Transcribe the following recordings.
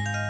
ആകാശം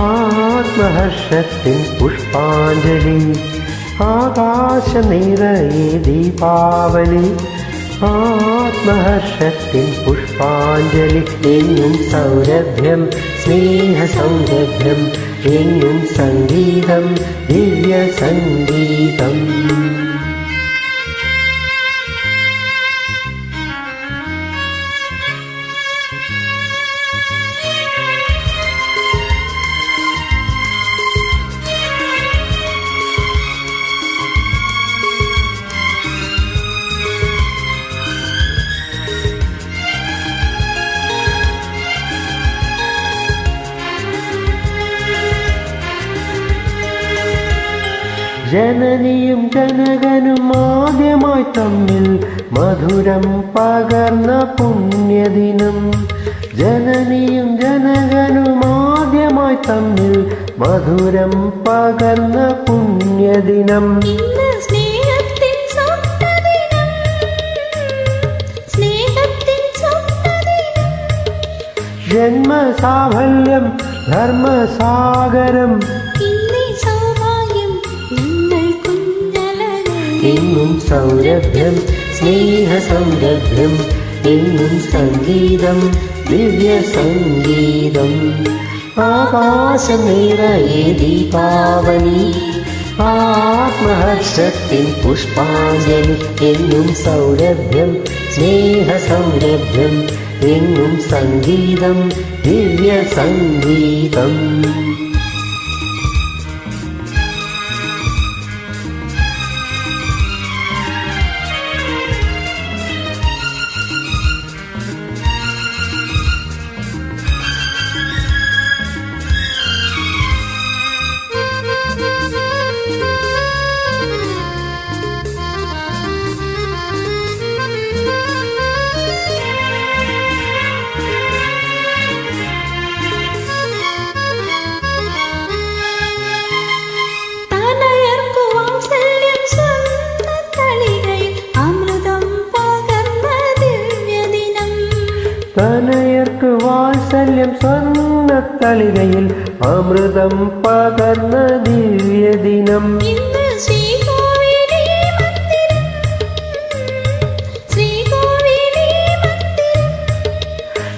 ആത്മഹർഷത്തിൻ പുഷ്പാഞ്ജലി ആകാശ നിറയെ ദീപാവലി ആത്മഹർഷത്തിൻ പുഷ്പാഞ്ജലി എങ്ങും സൗരഭ്യം സ്നേഹ സൗരഭ്യം എങ്ങും സംഗീതം ദിവ്യ ജനനിയും ജനകനും ആദ്യമായി തമ്മിൽ മധുരം പകർന്ന പുണ്യദിനം. ജനനിയും ജനകനും ആദ്യമായി തമ്മിൽ മധുരം പകർന്ന പുണ്യദിനം. ജന്മസാഫല്യം ധർമ്മസാഗരം എങ്ങും സൗരഭ്യം സ്നേഹ സൗരഭ്യം എങ്ങും സംഗീതം ദിവ്യ സംഗീതം ആകാശം നിറയെ ദീപാവലി ആത്മഹർഷത്തിൻ പുഷ്പാഞ്ജലി എങ്ങും സൗരഭ്യം സ്നേഹ സൗരഭ്യം എങ്ങും സംഗീതം ദിവ്യ വാത്സല്യം സ്വർണത്തളികയിൽ അമൃതം പകർന്ന ദിവ്യദിനം. ദിനം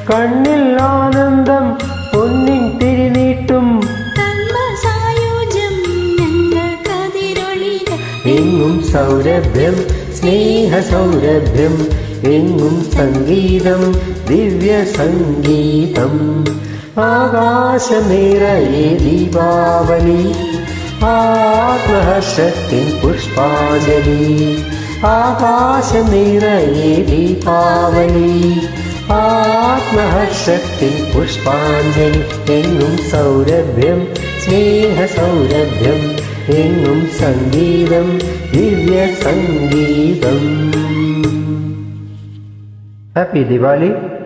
കണ്ണിൽ ആനന്ദം പൊന്നിൻ തിരിനീട്ടും എങ്ങും സൗരഭ്യം സ്നേഹ സൗരഭ്യം എങ്ങും സംഗീതം ദിവ്യ സംഗീതം ആകാശ നിറയെ ദീപാവലി ആത്മഹർഷത്തിൻ പുഷ്പാഞ്ജലി ആകാശ നിറയെ ദീപാവലി ആത്മഹർഷത്തിൻ പുഷ്പാഞ്ജലി എങ്ങും സൗരഭ്യം സ്നേഹ സൗരഭ്യം എങ്ങും സംഗീതം ദിവ്യ സംഗീതം Happy Diwali!